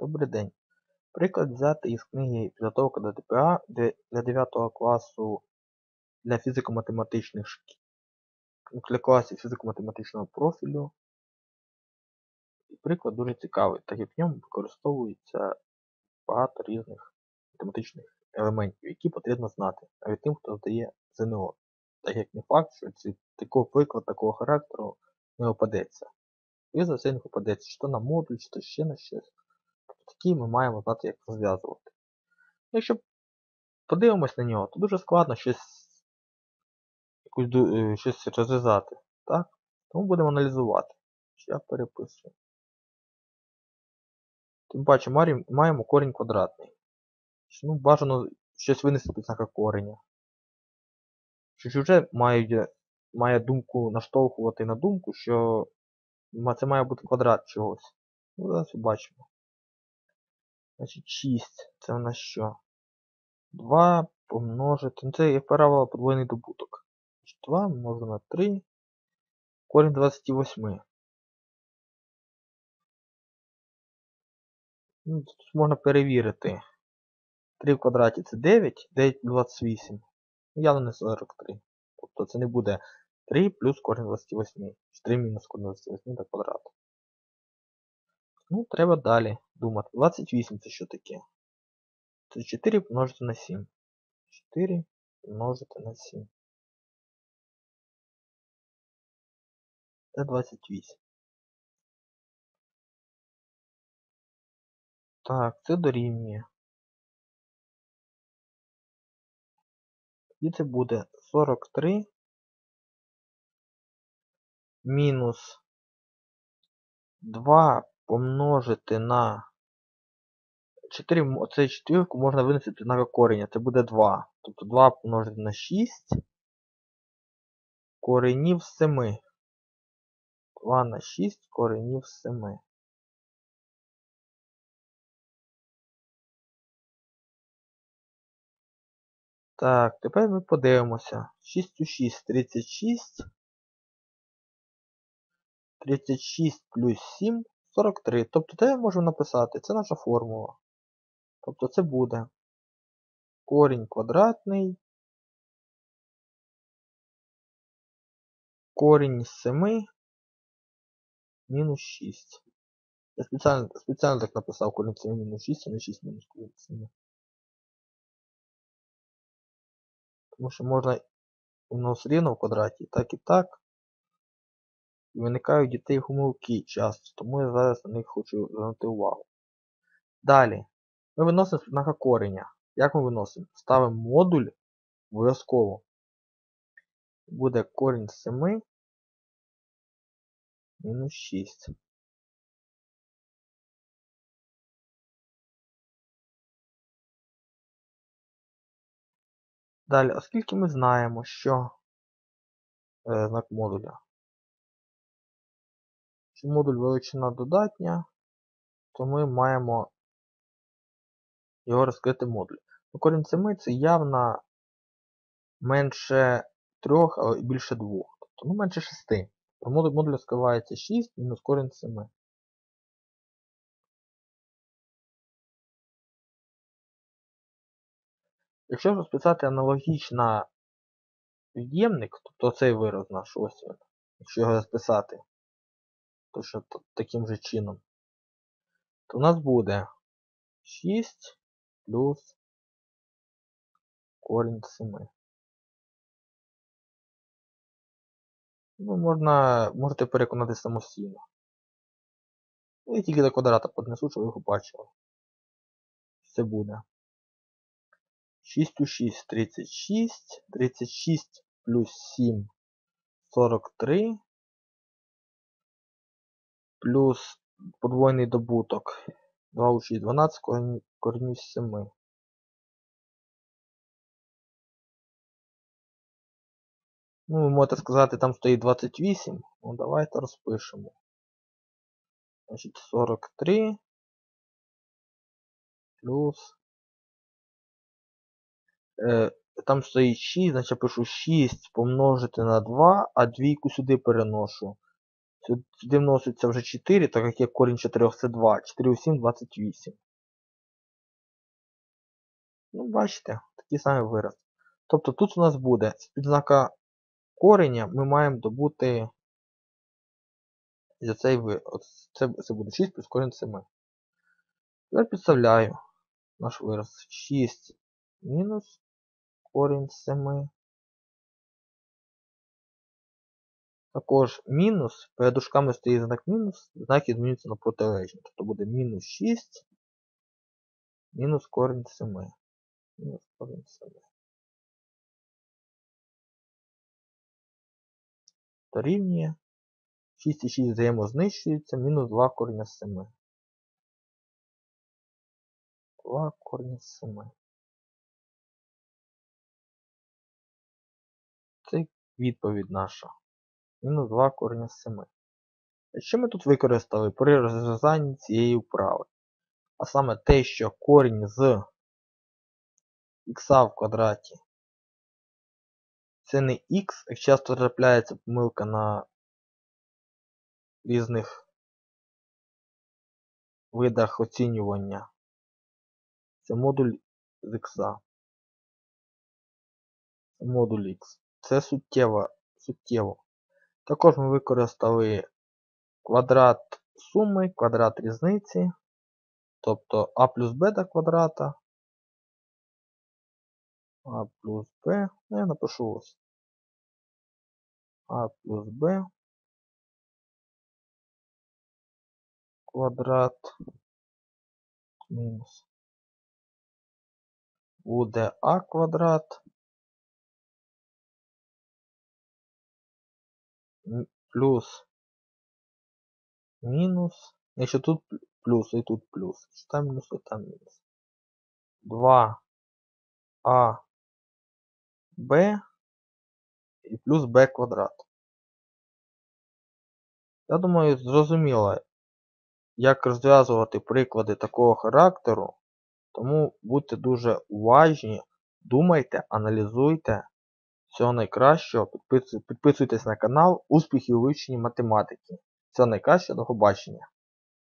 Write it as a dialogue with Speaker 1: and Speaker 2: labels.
Speaker 1: Добрий день. Приклад взяти із книги підготовка до ДПА для 9 класу для фізико-математичних для класів фізико-математичного профілю. І приклад дуже цікавий, так як в ньому використовується багато різних математичних елементів, які потрібно знати, навіть тим, хто здає ЗНО. Так як не факт, що ці, такий приклад такого характеру не опадеться. І за це не попадеться, чи то на модуль, чи то ще на щось. Такі ми маємо знати, як розв'язувати. Якщо подивимось на нього, то дуже складно щось, якусь, е, щось розв'язати. Так? Тому будемо аналізувати. Я переписую. Тим паче маємо корінь квадратний. Ну, бажано щось винести під знака кореня. Що вже має, має думку наштовхувати на думку, що це має бути квадрат чогось. Ну, зараз побачимо. Значить 6. Це у нас що? 2 помножити. Ну, це як правило подвоєний добуток. 2 множу на 3. Корінь 28. Ну, тут можна перевірити. 3 в квадраті це 9, 9 плюс 28. Ну, явно не 43. Тобто це не буде 3 плюс корінь 28. Чи 3 мінус корінь 28 до квадрату. Ну, треба далі думати. 28 це що таке? Це 4 помножити на 7. 4 помножити на 7. Це 28. Так, це дорівнює. І це буде 43 мінус 2 помножити на 4, м- оце четвірку можна винести знак кореня. Це буде 2. Тобто 2 помножити на 6 коренів 7. 2 на 6 коренів 7. Так, тепер ми подивимося. 6 у 6 36. 36 плюс 7 43. Тобто де ми можемо написати? Це наша формула. Тобто це буде корінь квадратний. Корінь з 7 мінус 6. Я спеціально, спеціально так написав корінь 7 мінус 6, а не 6 мінус корінь 7. Тому що можна воно все рівно в квадраті, так і так. І виникають дітей помилки часто, тому я зараз на них хочу звернути увагу. Далі. Ми виносимо знака кореня. Як ми виносимо? Ставимо модуль обов'язково. Буде корінь з 7 мінус 6. Далі, оскільки ми знаємо, що е, знак модуля, що модуль величина додатня, то ми маємо його розкрити модуль. Ну, корінь 7 це явно менше 3, але більше 2. Тобто ну, менше 6. То модуль, модуль розкривається 6 мінус корінь 7. Якщо розписати аналогічно від'ємник, тобто цей вираз наш ось він, якщо його розписати, що таким же чином, то у нас буде 6 плюс корінь 7. Ну, можна, можете переконати самостійно. Ну, Я тільки до квадрата піднесу, щоб його бачили. Це буде. 6 у 6 36. 36 плюс 7 43. Плюс подвойний добуток. 2 у 6 12 корінь, корінь з 7. Ну, ви можете сказати, там стоїть 28. Ну, давайте розпишемо. Значить, 43 плюс. Е, там стоїть 6, значить я пишу 6 помножити на 2, а двійку сюди переношу. Сю- Сюди вноситься вже 4, так як є корінь 4 це 2. 4 у 7 28. Ну, бачите, такий самий вираз. Тобто тут у нас буде з підзнака кореня ми маємо добути за цей ви. От це, це буде 6 плюс корінь 7. Тепер підставляю наш вираз. 6 мінус корінь 7. Також мінус, перед дужками стоїть знак мінус, знак змінюється на протилежний. Тобто буде мінус 6, мінус корінь 7. Мінус корінь 7. Дорівнює. 6 і 6 взаємознищуються, мінус 2 коріння 7. 2 коріння 7. Це відповідь наша. Мінус 2 коріння з 7. Що ми тут використали при розв'язанні цієї вправи? А саме те, що корінь з х в квадраті це не х, як часто трапляється помилка на різних видах оцінювання. Це модуль з х. Модуль х. Це суттєво. суттєво. Також ми використали квадрат суми, квадрат різниці, тобто а плюс b до квадрата. А плюс b, ну я напишу ось. А плюс b квадрат мінус буде а квадрат плюс мінус. Якщо тут плюс і тут плюс. Якщо там мінус, то там мінус. 2 а b і плюс b квадрат. Я думаю, зрозуміло, як розв'язувати приклади такого характеру. Тому будьте дуже уважні, думайте, аналізуйте. Всього найкращого. Підписуйтесь на канал. Успіхів у вивченні математики. Всього найкращого, до побачення.